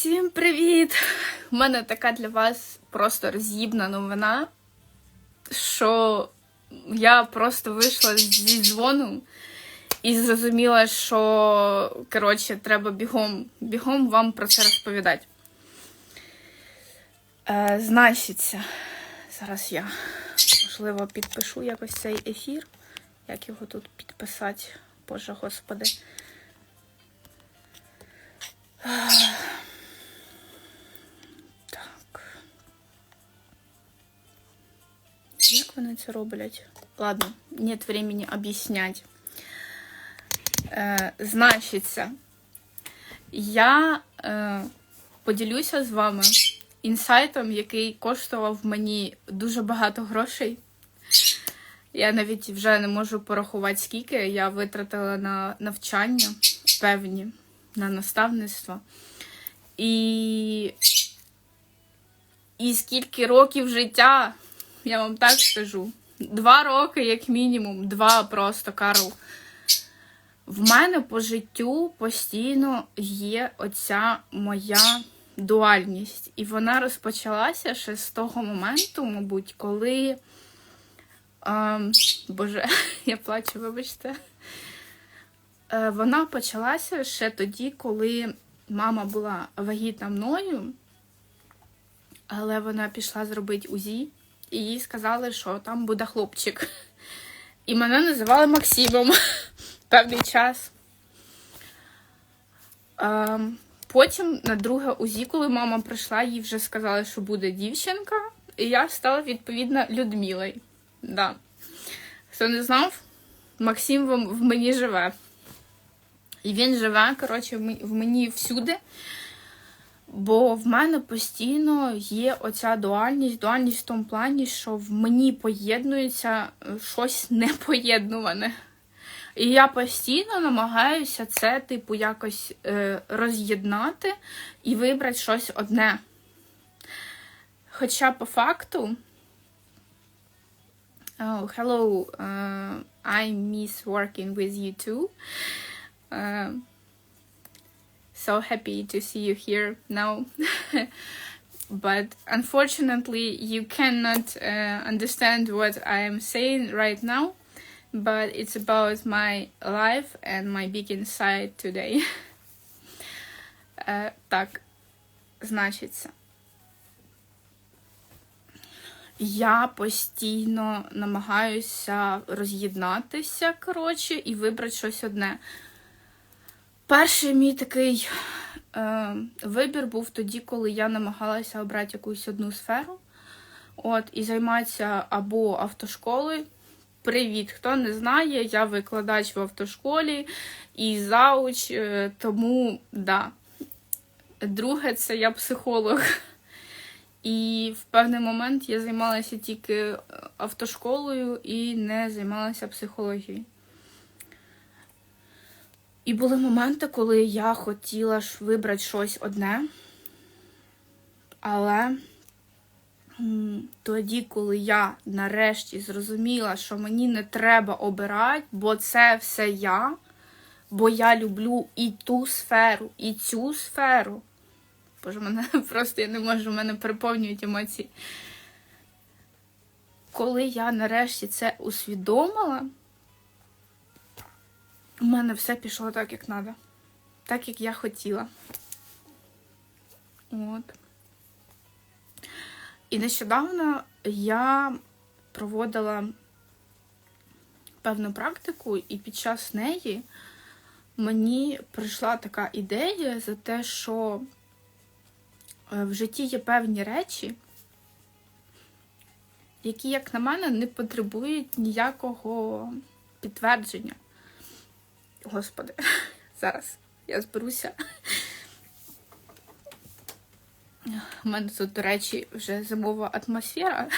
Всім привіт! У мене така для вас просто роз'їбна новина, що я просто вийшла зі дзвону і зрозуміла, що коротше, треба бігом, бігом вам про це розповідати. Е, значиться, зараз я можливо підпишу якось цей ефір. Як його тут підписати? Боже господи. Вони це роблять? Ладно, нет времени об'яснять. Е, значиться, я е, поділюся з вами інсайтом, який коштував мені дуже багато грошей. Я навіть вже не можу порахувати, скільки я витратила на навчання певні, на наставництво. І, і скільки років життя, я вам так скажу. Два роки, як мінімум, два просто Карл. В мене по життю постійно є оця моя дуальність. І вона розпочалася ще з того моменту, мабуть, коли. Ем, Боже, я плачу, вибачте. Е, Вона почалася ще тоді, коли мама була вагітна мною, але вона пішла зробити УЗІ, і їй сказали, що там буде хлопчик. І мене називали Максимом певний час. Ем, Потім на друге УЗІ, коли мама прийшла, їй вже сказали, що буде дівчинка, і я стала відповідно Людмилою. Да. Хто не знав, Максим в мені живе. І він живе, коротше, в мені всюди. Бо в мене постійно є оця дуальність, дуальність в тому плані, що в мені поєднується е, щось непоєднуване. І я постійно намагаюся це, типу, якось е, роз'єднати і вибрати щось одне. Хоча по факту. Oh, hello. Uh, I miss working with you too. Uh, so happy to see you here now. but unfortunately, you cannot uh, understand what I am saying right now. But it's about my life and my big insight today. Е, так, значиться. Я постійно намагаюся роз'єднатися, коротше, і вибрати щось одне. Перший мій такий е, вибір був тоді, коли я намагалася обрати якусь одну сферу. От, і займатися або автошколою. Привіт! Хто не знає, я викладач в автошколі і зауч, е, тому да. Друге, це я психолог. І в певний момент я займалася тільки е, автошколою і не займалася психологією. І були моменти, коли я хотіла ж вибрати щось одне. Але тоді, коли я нарешті зрозуміла, що мені не треба обирати, бо це все я, бо я люблю і ту сферу, і цю сферу. Боже, мене просто я не можу, мене переповнюють емоції. Коли я нарешті це усвідомила, у мене все пішло так, як треба. Так, як я хотіла. От. І нещодавно я проводила певну практику, і під час неї мені прийшла така ідея за те, що е, в житті є певні речі, які, як на мене, не потребують ніякого підтвердження. Господи, зараз я зберуся. У мене тут, до речі, вже зимова атмосфера,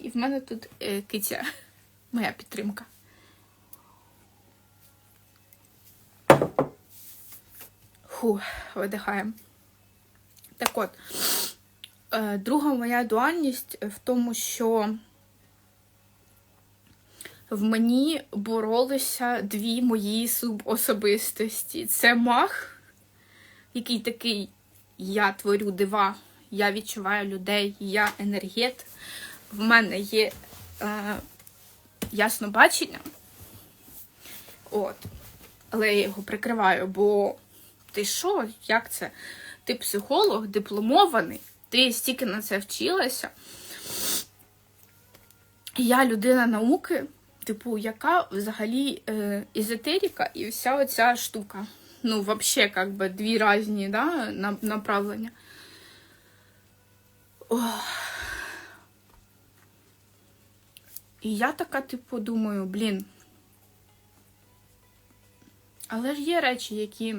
і в мене тут е, киця, моя підтримка. Фу, видихаємо. Так от, е, друга моя дуальність в тому, що в мені боролися дві мої субособистості. Це мах, який такий я творю дива, я відчуваю людей, я енергет. В мене є е, ясно бачення. От. Але я його прикриваю, бо ти що? Як це? Ти психолог, дипломований, ти стільки на це вчилася. Я людина науки, типу, яка взагалі е, езотерика і вся оця штука. Ну, взагалі, як би дві різні да, направлення. Ох. І я така, типу, думаю, блін. Але ж є речі, які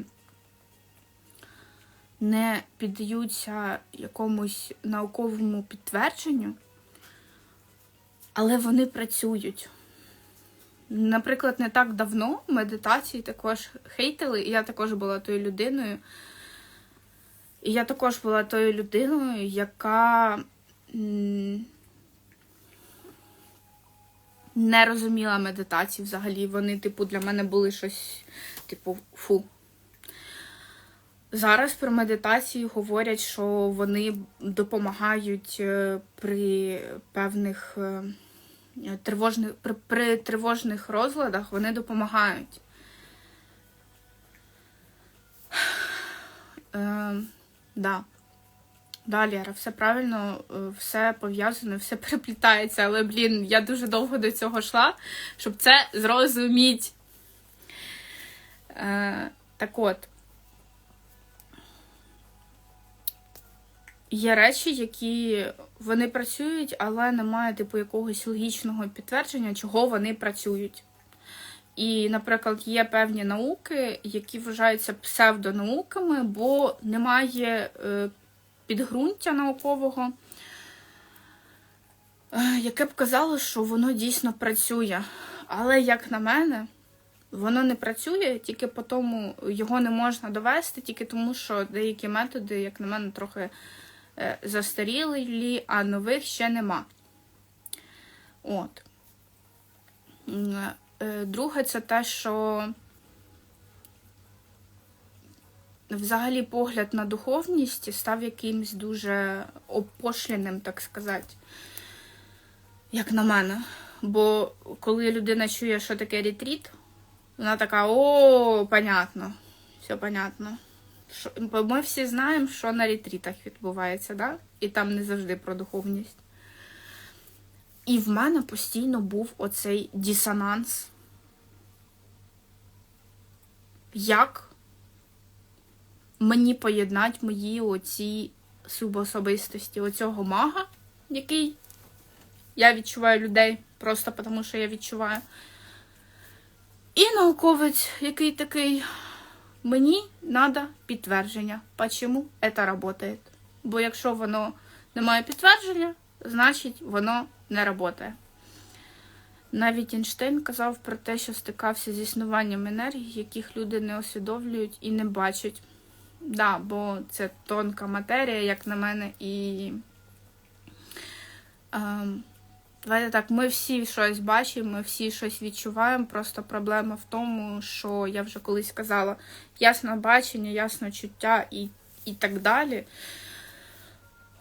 не піддаються якомусь науковому підтвердженню, але вони працюють. Наприклад, не так давно медитації також хейтили, і я також була тою людиною. І я також була тою людиною, яка не розуміла медитації взагалі. Вони, типу, для мене були щось, типу, фу. Зараз про медитацію говорять, що вони допомагають е, при певних е, тривожних, при, при тривожних розладах, вони допомагають. Е, да. Да, Лєра, все правильно, е, все пов'язано, все переплітається, але, блін, я дуже довго до цього йшла, щоб це зрозуміти. Е, так от. Є речі, які вони працюють, але немає типу якогось логічного підтвердження, чого вони працюють. І, наприклад, є певні науки, які вважаються псевдонауками, бо немає е, підґрунтя наукового, е, яке б казало, що воно дійсно працює. Але, як на мене, воно не працює, тільки по тому його не можна довести, тільки тому, що деякі методи, як на мене, трохи застарілі, а нових ще нема. От. Е, Друге, це те, що взагалі погляд на духовність став якимось дуже опошляним, так сказати, як на мене. Бо коли людина чує, що таке ретріт, вона така: о, понятно, все понятно. Що, бо ми всі знаємо, що на ретрітах відбувається, да? і там не завжди про духовність. І в мене постійно був оцей дисонанс. Як мені поєднати мої оці субособистості, оцього мага, який я відчуваю людей, просто тому що я відчуваю. І науковець, який такий, мені треба підтвердження, чому це працює. Бо якщо воно не має підтвердження, значить воно не працює. Навіть Ейнштейн казав про те, що стикався з існуванням енергій, яких люди не усвідомлюють і не бачать. Да, бо це тонка матерія, як на мене, і ем, давайте так, ми всі щось бачимо, ми всі щось відчуваємо. Просто проблема в тому, що я вже колись казала, ясне бачення, ясне чуття і, і так далі.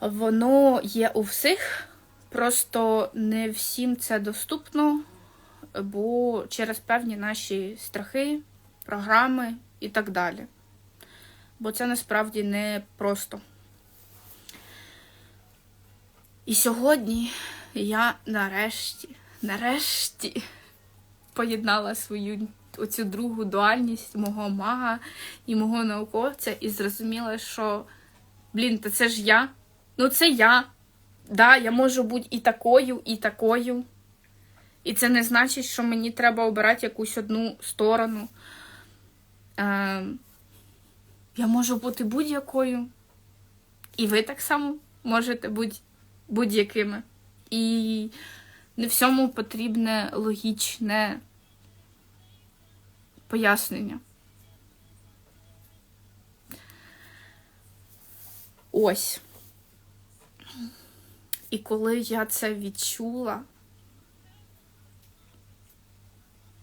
Воно є у всіх, просто не всім це доступно, бо через певні наші страхи, програми і так далі. Бо це насправді не просто. І сьогодні я нарешті, нарешті поєднала свою оцю другу дуальність мого мага і мого науковця і зрозуміла, що, блін, та це ж я. Ну, це я. Да, я можу бути і такою, і такою. І це не значить, що мені треба обирати якусь одну сторону. Е, я можу бути будь-якою. І ви так само можете бути будь-якими. І не всьому потрібне логічне пояснення. Ось. І коли я це відчула,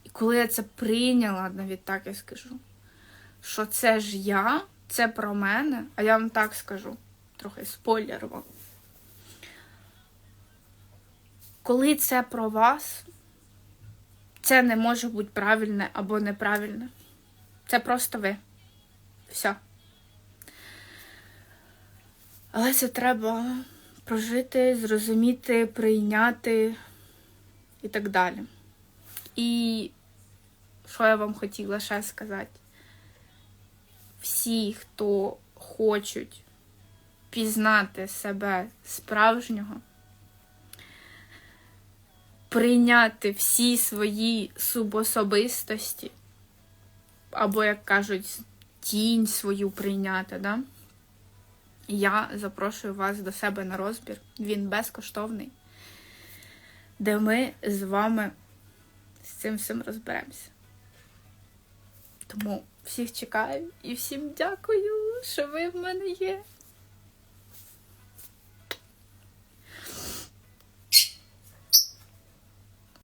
і коли я це прийняла, навіть так я скажу, що це ж я, це про мене, а я вам так скажу, трохи спойлер вам. Коли це про вас, це не може бути правильне або неправильне. Це просто ви. Все. Але це треба прожити, зрозуміти, прийняти і так далі. І що я вам хотіла ще сказати? Всі, хто хочуть пізнати себе справжнього, прийняти всі свої субособистості, або, як кажуть, тінь свою прийняти, да? я запрошую вас до себе на розбір. Він безкоштовний, де ми з вами з цим всім розберемося. Тому всіх чекаю і всім дякую, що ви в мене є.